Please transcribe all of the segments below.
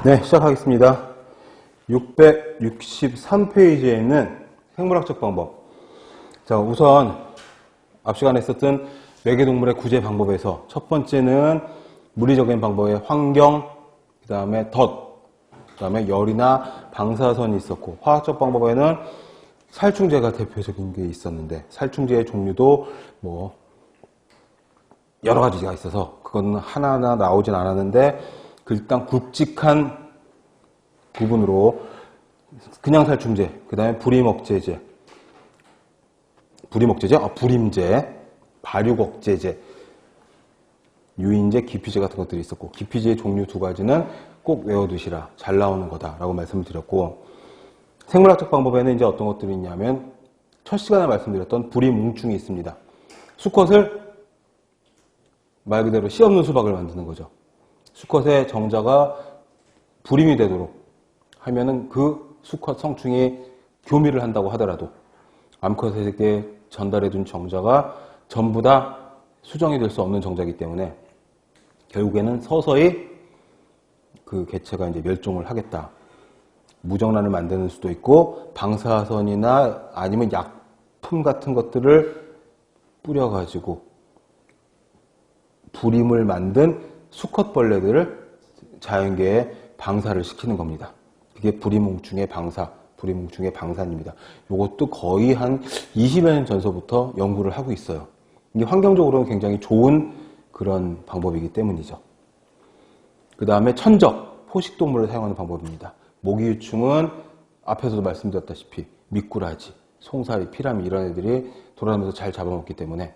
네, 시작하겠습니다. 663페이지에 있는 생물학적 방법. 자, 우선 앞 시간에 썼던 매개동물의 구제 방법에서 첫 번째는 물리적인 방법의 환경, 그 다음에 덫, 그 다음에 열이나 방사선이 있었고 화학적 방법에는 살충제가 대표적인 게 있었는데 살충제의 종류도 뭐 여러 가지가 있어서 그건 하나하나 나오진 않았는데 그 일단 굵직한 부분으로 그냥 살충제, 그 다음에 불임억제제, 불임억제제, 아, 불임제, 발육억제제, 유인제, 기피제 같은 것들이 있었고 기피제의 종류 두 가지는 꼭 외워두시라. 잘 나오는 거다라고 말씀을 드렸고 생물학적 방법에는 이제 어떤 것들이 있냐면 첫 시간에 말씀드렸던 불임뭉충이 있습니다. 수컷을 말 그대로 씨 없는 수박을 만드는 거죠. 수컷의 정자가 불임이 되도록 하면은 그 수컷 성충이 교미를 한다고 하더라도 암컷에게 전달해둔 정자가 전부 다 수정이 될 수 없는 정자이기 때문에 결국에는 서서히 그 개체가 이제 멸종을 하겠다. 무정란을 만드는 수도 있고 방사선이나 아니면 약품 같은 것들을 뿌려가지고 불임을 만든 수컷벌레들을 자연계에 방사를 시키는 겁니다. 그게 불임뭉충의 방사, 불임뭉충의 방사입니다. 이것도 거의 한 20여 년 전서부터 연구를 하고 있어요. 이게 환경적으로는 굉장히 좋은 그런 방법이기 때문이죠. 그 다음에 천적, 포식동물을 사용하는 방법입니다. 모기유충은 앞에서도 말씀드렸다시피 미꾸라지, 송사리, 피라미 이런 애들이 돌아다니면서 잘 잡아먹기 때문에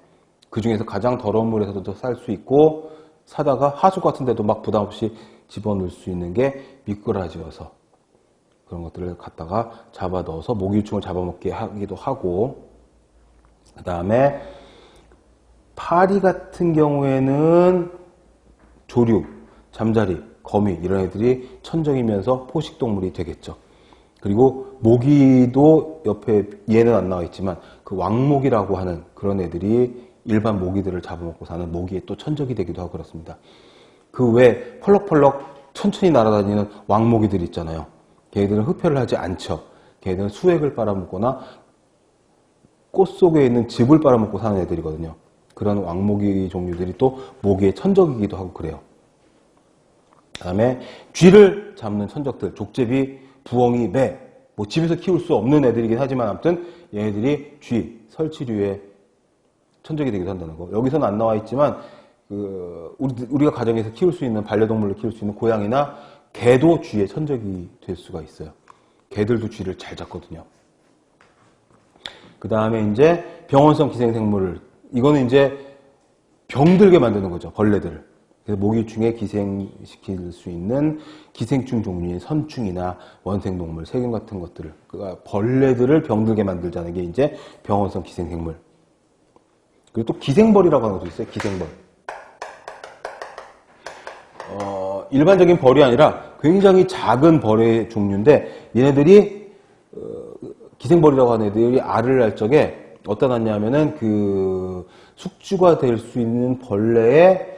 그 중에서 가장 더러운 물에서도 살수 있고 사다가 하수 같은 데도 막 부담 없이 집어넣을 수 있는 게 미꾸라지여서 그런 것들을 갖다가 잡아 넣어서 모기유충을 잡아먹게 하기도 하고 그 다음에 파리 같은 경우에는 조류, 잠자리, 거미 이런 애들이 천적이면서 포식동물이 되겠죠. 그리고 모기도 옆에 얘는 안 나와 있지만 그 왕모기라고 하는 그런 애들이 일반 모기들을 잡아먹고 사는 모기의 또 천적이 되기도 하고 그렇습니다. 그외 펄럭펄럭 천천히 날아다니는 왕모기들 있잖아요. 걔들은 흡혈을 하지 않죠. 걔들은 수액을 빨아먹거나 꽃 속에 있는 즙을 빨아먹고 사는 애들이거든요. 그런 왕모기 종류들이 또 모기의 천적이기도 하고 그래요. 그 다음에 쥐를 잡는 천적들, 족제비, 부엉이, 매, 뭐 집에서 키울 수 없는 애들이긴 하지만 아무튼 얘네들이 쥐, 설치류의 천적이 되기도 한다는 거. 여기서는 안 나와 있지만 그 우리, 가 가정에서 키울 수 있는 반려동물을 키울 수 있는 고양이나 개도 쥐의 천적이 될 수가 있어요. 개들도 쥐를 잘 잡거든요. 그 다음에 이제 병원성 기생생물을 이거는 이제 병들게 만드는 거죠. 벌레들을. 그래서 모기충에 기생시킬 수 있는 기생충 종류의 선충이나 원생동물, 세균 같은 것들을 그러니까 벌레들을 병들게 만들자는 게 이제 병원성 기생생물. 그리고 또 기생벌이라고 하는 것도 있어요. 기생벌. 어, 일반적인 벌이 아니라 굉장히 작은 벌의 종류인데 얘네들이 어, 기생벌이라고 하는 애들이 알을 날 적에 어디다 놨냐면은 그 숙주가 될 수 있는 벌레의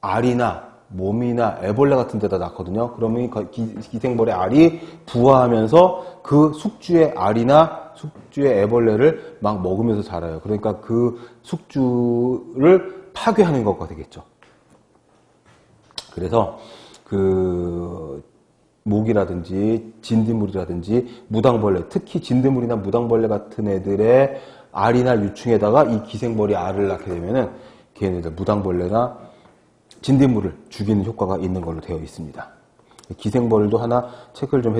알이나 몸이나 애벌레 같은 데다 놨거든요. 그러면 기생벌의 알이 부화하면서 그 숙주의 알이나 숙주의 애벌레를 막 먹으면서 자라요. 그러니까 그 숙주를 파괴하는 것가 되겠죠. 그래서 그 모기라든지 진드물이라든지 무당벌레, 특히 진드물이나 무당벌레 같은 애들의 알이나 유충에다가 이 기생벌이 알을 낳게 되면은 걔네들 무당벌레나 진딧물을 죽이는 효과가 있는 걸로 되어 있습니다. 기생벌도 하나 체크를 좀 해.